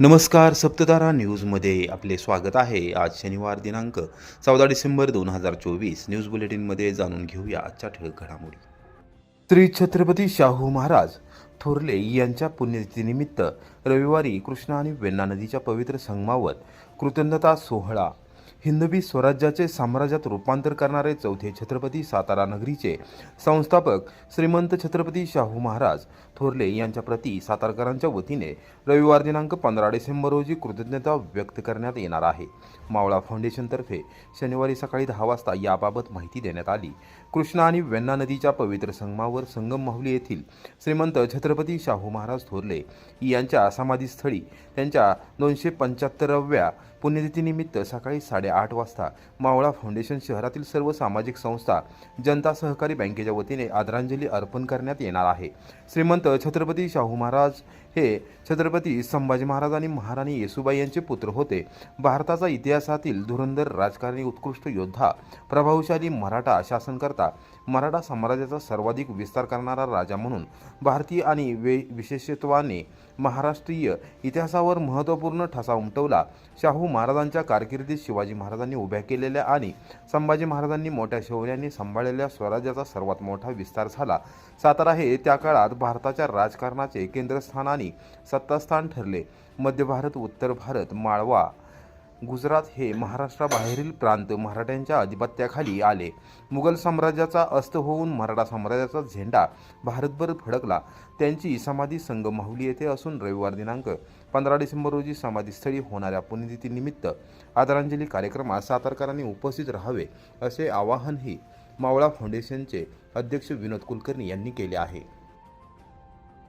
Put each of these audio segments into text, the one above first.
नमस्कार सप्ततारा न्यूजमध्ये आपले स्वागत आहे. आज शनिवार दिनांक चौदा डिसेंबर दोन हजार चोवीस. न्यूज बुलेटिनमध्ये जाणून घेऊया आजच्या ठळक घडामोडी. श्री छत्रपती शाहू महाराज थोरले यांच्या पुण्यतिथीनिमित्त रविवारी कृष्णा आणि वेण्णा नदीच्या पवित्र संगमावर कृतज्ञता सोहळा. हिंदवी स्वराज्याचे साम्राज्यात रूपांतर करणारे चौथे छत्रपती सातारा नगरीचे संस्थापक श्रीमंत छत्रपती शाहू महाराज थोरले यांच्या प्रती सातारकरांच्या वतीने रविवार दिनांक पंधरा डिसेंबर रोजी कृतज्ञता व्यक्त करण्यात येणार आहे. मावळा फाउंडेशनतर्फे शनिवारी सकाळी दहा वाजता याबाबत माहिती देण्यात आली. कृष्णा आणि वेण्णा नदीच्या पवित्र संगमावर संगम माहुली येथील श्रीमंत छत्रपती शाहू महाराज थोरले यांच्या समाधीस्थळी त्यांच्या दोनशे पंच्याहत्तराव्या पुण्यतिथीनिमित्त सकाळी साडेआठ वाजता मावळा फाउंडेशन शहरातील सर्व सामाजिक संस्था जनता सहकारी बँकेच्या वतीने आदरांजली अर्पण करण्यात येणार आहे. श्रीमंत छत्रपती शाहू महाराज हे छत्रपती संभाजी महाराज आणि महाराणी येसुबाई यांचे पुत्र होते. भारताचा इतिहासातील धुरंधर राजकारणी उत्कृष्ट योद्धा प्रभावशाली मराठा शासनकर्ता मराठा साम्राज्याचा सर्वाधिक विस्तार करणारा राजा म्हणून भारतीय आणि वे विशेषत्वाने महाराष्ट्रीय इतिहासावर महत्त्वपूर्ण ठसा उमटवला. शाहू महाराजांच्या कारकिर्दीत शिवाजी महाराजांनी उभ्या केलेल्या आणि संभाजी महाराजांनी मोठ्या शौर्याने सांभाळलेल्या स्वराज्याचा सर्वात मोठा विस्तार झाला. सातारा हे त्या काळात भारताच्या राजकारणाचे केंद्रस्थान ठिकाणी सत्तास्थान ठरले. मध्य भारत उत्तर भारत माळवा गुजरात हे महाराष्ट्राबाहेरील प्रांत मराठ्यांच्या अधिपत्याखाली आले. मुघल साम्राज्याचा अस्त होऊन मराठा साम्राज्याचा झेंडा भारतभर फडकला. त्यांची समाधी संघ माहुली येथे असून रविवार दिनांक पंधरा डिसेंबर रोजी समाधीस्थळी होणाऱ्या पुण्यतिथीनिमित्त आदरांजली कार्यक्रमात सातारकरांनी उपस्थित राहावे असे आवाहनही मावळा फाउंडेशनचे अध्यक्ष विनोद कुलकर्णी यांनी केले आहे.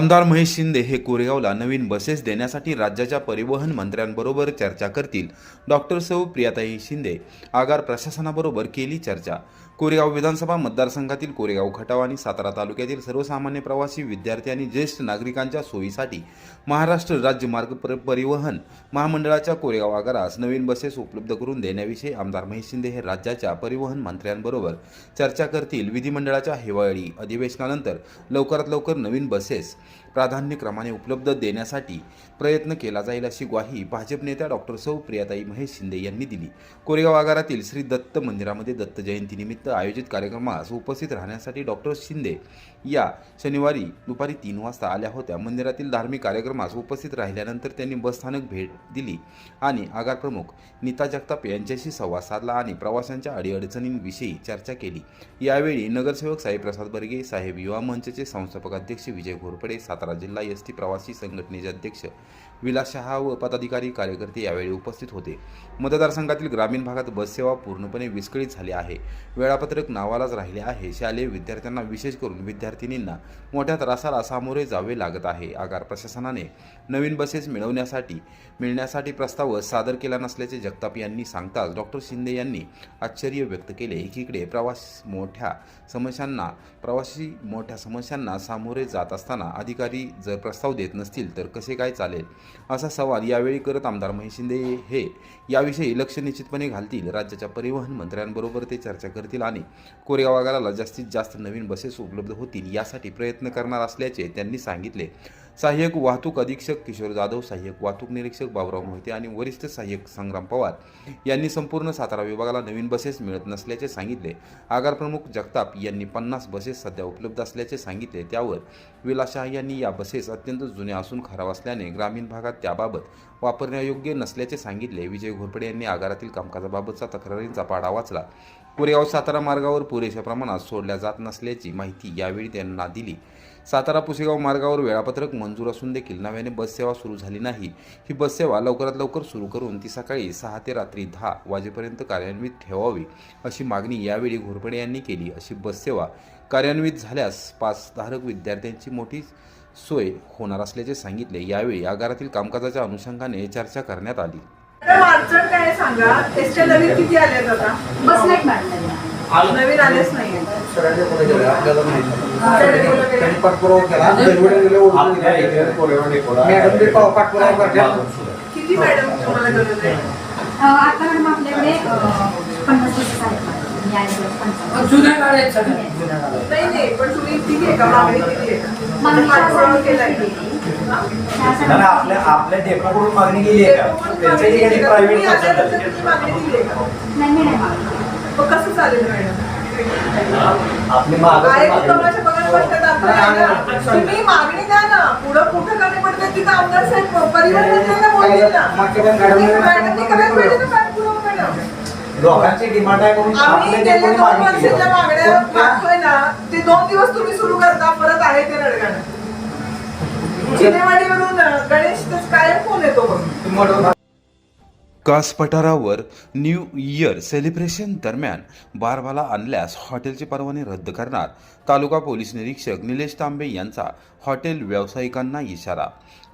आमदार महेश शिंदे हे कोरेगावला नवीन बसेस देण्यासाठी राज्याच्या परिवहन मंत्र्यांबरोबर चर्चा करतील. डॉक्टर सौ प्रियाताई शिंदे आगार प्रशासनाबरोबर केली चर्चा. कोरेगाव विधानसभा मतदारसंघातील कोरेगाव खटाव आणि सातारा तालुक्यातील सर्वसामान्य प्रवासी विद्यार्थी आणि ज्येष्ठ नागरिकांच्या सोयीसाठी महाराष्ट्र राज्य मार्ग पर- परिवहन महामंडळाच्या कोरेगाव आगारास नवीन बसेस उपलब्ध करून देण्याविषयी आमदार महेश शिंदे हे राज्याच्या परिवहन मंत्र्यांबरोबर चर्चा करतील. विधिमंडळाच्या हिवाळी अधिवेशनानंतर लवकरात लवकर नवीन बसेस प्राधान्यक्रमाने उपलब्ध देण्यासाठी प्रयत्न केला जाईल अशी ग्वाही भाजप नेत्या डॉक्टर सौ प्रियाताई महेश शिंदे यांनी दिली. कोरेगाव आगारातील श्री दत्त मंदिरामध्ये दत्त जयंतीनिमित्त आयोजित कार्यक्रमास उपस्थित राहण्यासाठी डॉक्टर शिंदे या शनिवारी दुपारी तीन वाजता आल्या होत्या. मंदिरातील धार्मिक कार्यक्रमास उपस्थित राहिल्यानंतर त्यांनी बसस्थानक भेट दिली आणि आगार प्रमुख नीता जगताप यांच्याशी संवाद साधला आणि प्रवाशांच्या अडीअडचणींविषयी चर्चा केली. यावेळी नगरसेवक साईप्रसाद बर्गे साहेब युवा मंचचे संस्थापक अध्यक्ष विजय घोरपडे सातारा जिल्हा एस टी प्रवासी संघटनेचे अध्यक्ष विलास शहा व पदाधिकारी कार्यकर्ते यावेळी उपस्थित होते. मतदारसंघातील ग्रामीण भागात बससेवा पूर्णपणे विस्कळीत झाली आहे. वेळापत्रक नावालाच राहिले आहे. शालेय विद्यार्थ्यांना विशेष करून विद्यार्थिनींना मोठ्या त्रासाला सामोरे जावे लागत आहे. आगार प्रशासनाने नवीन बसेस मिळवण्यासाठी मिळण्यासाठी प्रस्ताव सादर केला नसल्याचे जगताप यांनी सांगताच डॉक्टर शिंदे यांनी आश्चर्य व्यक्त केले. एकीकडे प्रवास मोठ्या समस्यांना प्रवासी मोठ्या समस्यांना सामोरे जात असताना अधिकारी जर प्रस्ताव देत नसतील तर कसे काय चालेल? असा सवाल यावेळी करत आमदार महेश शिंदे हे याविषयी लक्ष निश्चितपणे घालतील. राज्याच्या परिवहन मंत्र्यांबरोबर ते चर्चा करतील आणि कोरेगाव आगाराला जास्तीत जास्त नवीन बसेस उपलब्ध होतील यासाठी प्रयत्न करणार असल्याचे त्यांनी सांगितले. सहाय्यक वाहतूक अधीक्षक किशोर जाधव सहाय्यक वाहतूक निरीक्षक बाबुराव मोहिते आणि वरिष्ठ सहाय्यक संग्राम पवार यांनी संपूर्ण सातारा विभागाला नवीन बसेस मिळत नसल्याचे सांगितले. आगारप्रमुख जगताप यांनी पन्नास बसेस सध्या उपलब्ध असल्याचे सांगितले. त्यावर विलास यांनी या बसेस अत्यंत जुन्या असून खराब असल्याने ग्रामीण भागात त्याबाबत वापरण्यायोग्य नसल्याचे सांगितले. विजय घोरपडे यांनी आगारातील कामकाजाबाबतचा तक्रारींचा पाढा वाचला. कोरेगाव सातारा मार्गावर पुरेशा प्रमाणात सोडल्या जात नसल्याची माहिती यावेळी त्यांना दिली. सातारा पुसेगाव मार्गावर वेळापत्रक मंजूर असून देखील नव्याने बससेवा सुरू झाली नाही. ही बससेवा लवकरात लवकर सुरू करून ती सकाळी सहा ते रात्री दहा वाजेपर्यंत कार्यान्वित ठेवावी अशी मागणी यावेळी घोरपडे यांनी केली. अशी बससेवा कार्यान्वित झाल्यास पासधारक विद्यार्थ्यांची मोठी सोय होणार असल्याचे सांगितले. यावेळी आगारातील कामकाजाच्या अनुषंगाने चर्चा करण्यात आली. अडचण काय सांगा? टेस्टच्या नवीन किती आल्यात आता? बस नाहीत मॅडम नवीन आलेच नाही. किती मॅडम तुम्हाला गरज आहे? अ, आता मॅडम आपल्याकडे अ, पन्नास बसेस आहेत. मॅडम. मी आहे बस पंचावन्न. जुन्या गाड्या आहेत सगळ्या. Yes. नाही नाही पण तुम्ही किती आहे का? मागणी किती आहे? मागणी नाही, आपल्या आपल्या डेपोकडून मागणी केली आहे का? त्यांच्या ठिकाणी प्रायव्हेट कसं चालेल मॅडम? आपली मागणी- ना. तुम्ही मागणी द्या ना. पुढं कुठं कमी पडते तिथं आमदार साहेब बोलतील ना. ना. लोकांची डिमांड आहे म्हणून आम्ही डेपोने दोन वर्षाच्या मागण्या त्या- मागतोय ना ते दोन दिवस तुम्ही सुरू करता परत आहे ते रडगाणं. कास पठारावर न्यू इयर सेलिब्रेशन दरम्यान बारबाला आणल्यास हॉटेलची परवाने रद्द करणार. तालुका पोलीस निरीक्षक निलेश तांबे यांचा हॉटेल व्यावसायिकांना इशारा.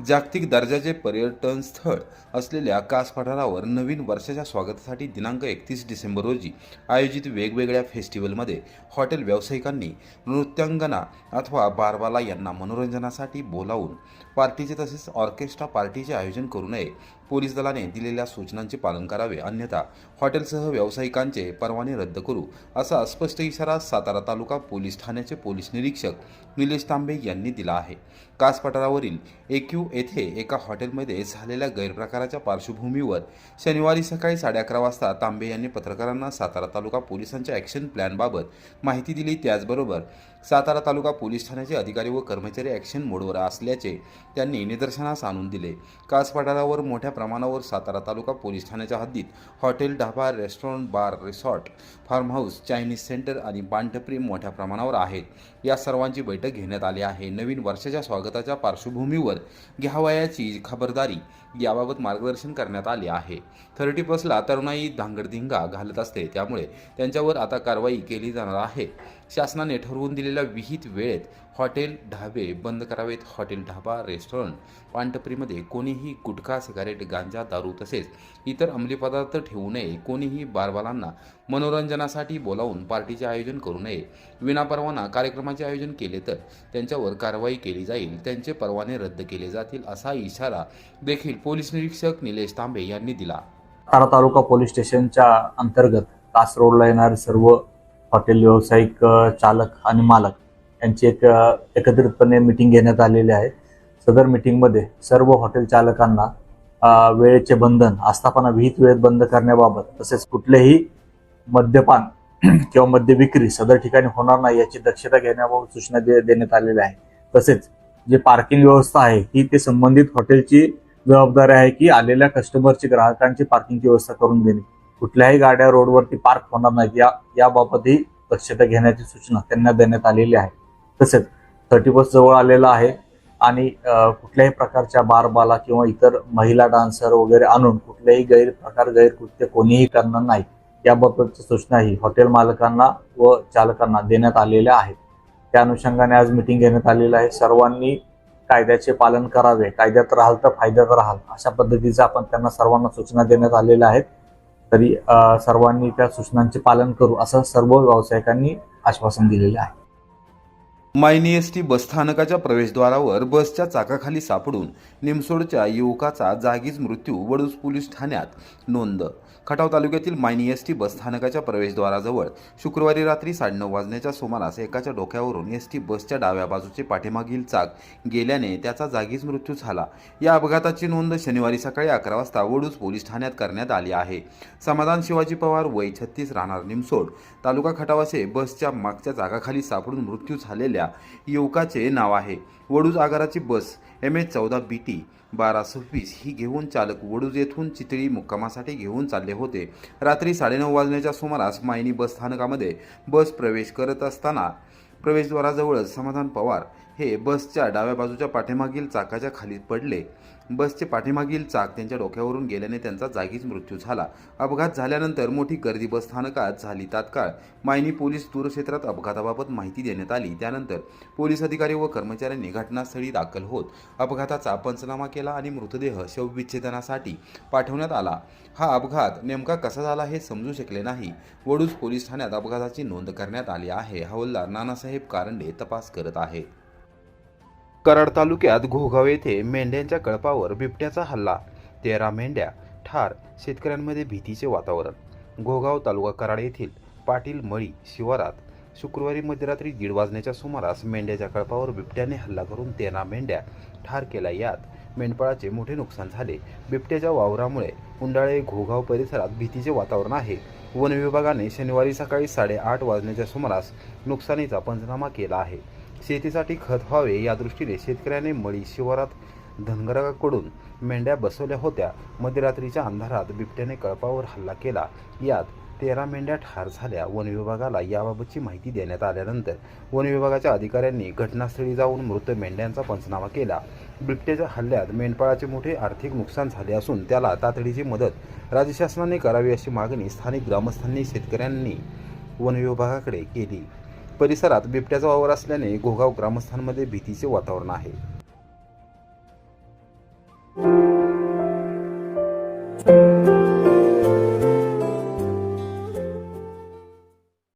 जागतिक दर्जाचे पर्यटन स्थळ असलेल्या कास पठारावर नवीन वर्षाच्या स्वागतासाठी दिनांक एकतीस डिसेंबर रोजी आयोजित वेगवेगळ्या फेस्टिवलमध्ये हॉटेल व्यावसायिकांनी नृत्यांगना अथवा बारबाला यांना मनोरंजनासाठी बोलावून पार्टीचे तसेच ऑर्केस्ट्रा पार्टीचे आयोजन करू नये. पोलीस दलाने दिलेल्या सूचनांचे पालन करावे अन्यथा हॉटेलसह व्यावसायिकांचे परवाने रद्द करू असा स्पष्ट इशारा सातारा तालुका पोलीस ठाण्याचे पोलीस निरीक्षक निलेश तांबे यांनी दिला आहे. कास पठारावरील येथे एका हॉटेलमध्ये झालेल्या गैरप्रकाराच्या पार्श्वभूमीवर शनिवारी सकाळी साडे अकरा वाजता तांबे यांनी पत्रकारांना सातारा तालुका पोलिसांच्या ॲक्शन प्लॅनबाबत माहिती दिली. त्याचबरोबर सातारा तालुका पोलीस ठाण्याचे अधिकारी व कर्मचारी ॲक्शन मोडवर असल्याचे त्यांनी निदर्शनास आणून दिले. कास पठारावर मोठ्या प्रमाणावर सातारा तालुका पोलीस ठाण्याच्या हद्दीत hotel dhaba restaurant bar resort farm house Chinese centre आणि पानटपरी मोठ्या प्रमाणावर आहेत. या सर्वांची बैठक घेण्यात आली आहे. नवीन वर्षाच्या स्वागताच्या पार्श्वभूमीवर घ्यावयाची खबरदारी याबाबत मार्गदर्शन करण्यात आले आहे. थर्टी प्लसला तरुणाई धांगडधिंगा घालत असते. त्यामुळे त्यांच्यावर आता कारवाई केली जाणार आहे. शासनाने ठरवून दिलेल्या विहित वेळेत हॉटेल ढाबे बंद करावेत. हॉटेल ढाबा रेस्टॉरंट पानटपरीमध्ये कोणीही गुटखा सिगारेट गांजा दारू तसेच इतर अंमली पदार्थ ठेवू नये. कोणीही बारबालांना मनोरंजनासाठी बोलावून पार्टीचे आयोजन करू नये. विनापरवाना कार्यक्रमाचे आयोजन केले तर त्यांच्यावर कारवाई केली जाईल. त्यांचे परवाने रद्द केले जातील असा इशारा देखील पोलीस निरीक्षक निलेश तांबे यांनी दिला. तारा तालुका पोलीस स्टेशनच्या अंतर्गत कास रोडला येणारे सर्व हॉटेल व्यावसायिक चालक आणि मालक यांची एक एकत्रितपणे मिटिंग घेण्यात आलेली आहे. सदर मिटिंगमध्ये सर्व हॉटेल चालकांना वेळेचे बंधन आस्थापना विहित वेळेत बंद करण्याबाबत तसेच कुठलेही मद्यपान किंवा मद्य विक्री सदर ठिकाणी होणार नाही याची दक्षता घेण्याबाबत सूचना दे- देण्यात आलेल्या आहे तसेच जे पार्किंग व्यवस्था आहे ही ते संबंधित हॉटेलची जबाबदारी आहे की आलेल्या कस्टमरची ग्राहकांची पार्किंगची व्यवस्था करून देणे. कुठल्याही गाड्या रोडवरती पार्क होणार नाहीत. या याबाबतही दक्षता घेण्याची सूचना त्यांना देण्यात आलेली आहे. तसेच थर्टी बस जवळ आलेला आहे आणि कुठल्याही प्रकारच्या बारबाला किंवा इतर महिला डान्सर वगैरे आणून कुठल्याही गैरप्रकार गैरकृत्य कोणीही करणार नाही. याबाबतच्या सूचनाही हॉटेल मालकांना व चालकांना देण्यात आलेल्या आहेत. त्या अनुषंगाने आज मिटिंग घेण्यात आलेलं आहे. सर्वांनी कायद्याचे पालन करावे. कायद्यात राहाल तर फायद्यात राहाल. अशा पद्धतीचं आपण त्यांना सर्वांना सूचना देण्यात आलेल्या आहेत. तरी अ, सर्वांनी त्या सूचनांचे पालन करू असं सर्व व्यावसायिकांनी आश्वासन दिलेले आहे. मायनी एस टी बसस्थानकाच्या प्रवेशद्वारावर बसच्या चाकाखाली सापडून निमसोडच्या युवकाचा जागीच मृत्यू वडूज पोलीस ठाण्यात नोंद. खटाव तालुक्यातील मायनी एस टी बसस्थानकाच्या प्रवेशद्वाराजवळ शुक्रवारी रात्री साडेनऊ वाजण्याच्या सुमारास एकाच्या डोक्यावरून एस टी बसच्या डाव्या बाजूचे पाठीमागील चाक गेल्याने त्याचा जागीच मृत्यू झाला. या अपघाताची नोंद शनिवारी सकाळी अकरा वाजता वडूज पोलीस ठाण्यात करण्यात आली आहे. समाधान शिवाजी पवार वय छत्तीस राहणार निमसोड तालुका खटावासे बसच्या मागच्या जागाखाली सापडून मृत्यू झालेल्या युवकाचे नाव आहे. वडूज आगाराची बस एम एच चौदा बी टी बारा सव्वीस ही घेऊन चालक वडूज येथून चितळी मुक्कामासाठी घेऊन चालले होते. रात्री साडेनऊ वाजण्याच्या सुमारास मायनी बस स्थानकामध्ये बस प्रवेश करत असताना प्रवेशद्वाराजवळच समाधान पवार हे बसच्या डाव्या बाजूच्या पाठीमागील चाकाच्या खाली पडले. बसचे पाठीमागील चाक त्यांच्या डोक्यावरून गेल्याने त्यांचा जागीच मृत्यू झाला. अपघात झाल्यानंतर मोठी गर्दी बस स्थानकात झाली. तात्काळ मायनी पोलीस दूरक्षेत्रात अपघाताबाबत माहिती देण्यात आली. त्यानंतर पोलीस अधिकारी व कर्मचाऱ्यांनी घटनास्थळी दाखल होत अपघाताचा पंचनामा केला आणि मृतदेह शवविच्छेदनासाठी पाठवण्यात आला. हा अपघात नेमका कसा झाला हे समजू शकले नाही. वडूज पोलीस ठाण्यात अपघाताची नोंद करण्यात आली आहे. हवालदार नानासाहेब कारंडे तपास करत आहेत. कराड तालुक्यात घोगाव येथे मेंढ्यांच्या कळपावर बिबट्याचा हल्ला. तेरा मेंढ्या ठार शेतकऱ्यांमध्ये भीतीचे वातावरण. घोगाव तालुका कराड येथील पाटील मळी शिवारात शुक्रवारी मध्यरात्री दीड वाजण्याच्या सुमारास मेंढ्याच्या कळपावर बिबट्याने हल्ला करून तेरा मेंढ्या ठार केल्या यात मेंढपाळाचे मोठे नुकसान झाले. बिबट्याच्या वावरामुळे उंडाळे घोगाव परिसरात भीतीचे वातावरण आहे. वन विभागाने शनिवारी सकाळी साडेआठ वाजण्याच्या सुमारास नुकसानीचा पंचनामा केला आहे. शेतीसाठी खत व्हावे या दृष्टीने शेतकऱ्याने मळी शिवारात धनगराकडून मेंढ्या बसवल्या होत्या. मध्यरात्रीच्या अंधारात बिबट्याने कळपावर हल्ला केला. यात तेरा मेंढ्या ठार झाल्या. वन विभागाला याबाबतची माहिती देण्यात आल्यानंतर वन विभागाच्या अधिकाऱ्यांनी घटनास्थळी जाऊन मृत मेंढ्यांचा पंचनामा केला. बिबट्याच्या हल्ल्यात मेंढपाळाचे मोठे आर्थिक नुकसान झाले असून त्याला तातडीची मदत राज्य शासनाने करावी अशी मागणी स्थानिक ग्रामस्थांनी शेतकऱ्यांनी वन विभागाकडे केली. परिसरात बिबट्याचा वावर असल्याने घोगाव ग्रामस्थांमध्ये भीतीचे वातावरण आहे.